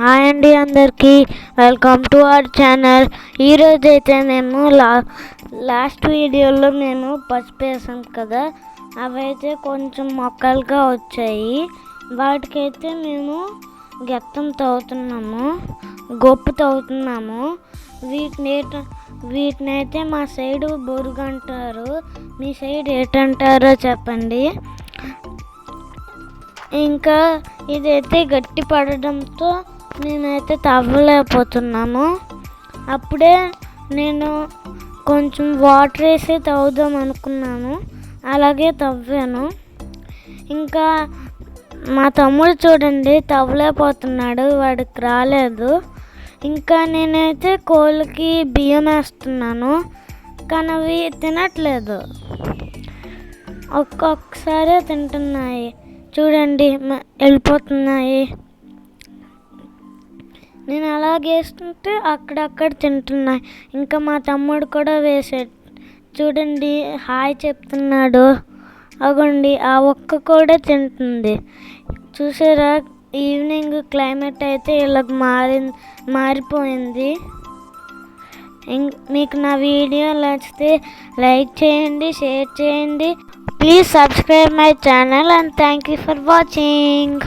Hi అండి అందరికీ. Welcome to our channel. ఈరోజు అయితే మేము లా లాస్ట్ వీడియోలో మేము పసుపు వేసాం కదా. అవైతే కొంచెం మొక్కలుగా వచ్చాయి. వాటికైతే మేము గెత్తం తవ్వుతున్నాము. గొప్పు తవ్వుతున్నాము. వీటిని వీటిని అయితే మా సైడు బొరుగు అంటారు మీ సైడ్ ఏటంటారో చెప్పండి. ఇంకా ఇదైతే గట్టి పడడంతో నేనైతే తవ్వలేకపోతున్నాను. అప్పుడే నేను కొంచెం వాటర్ వేసి తవ్వుదాం అనుకున్నాను. అలాగే తవ్వాను. ఇంకా మా తమ్ముడు చూడండి తవ్వలేకపోతున్నాడు వాడికి రాలేదు. ఇంకా నేనైతే కోళ్ళకి బియ్యం వేస్తున్నాను కానీ అవి తినట్లేదు. ఒక్కొక్కసారి తింటున్నాయి. చూడండి వెళ్ళిపోతున్నాయి. నేను అలా వేస్తుంటే అక్కడక్కడ తింటున్నాయి. ఇంకా మా తమ్ముడు కూడా వేసాడు. చూడండి హాయ్ చెప్తున్నాడు. అగోండి ఆ ఒక్క కూడా తింటుంది. చూసారా ఈవినింగ్ క్లైమేట్ అయితే ఇలా మారి మారిపోయింది. మీకు నా వీడియో నచ్చితే లైక్ చేయండి షేర్ చేయండి. Please subscribe my channel and thank you for watching.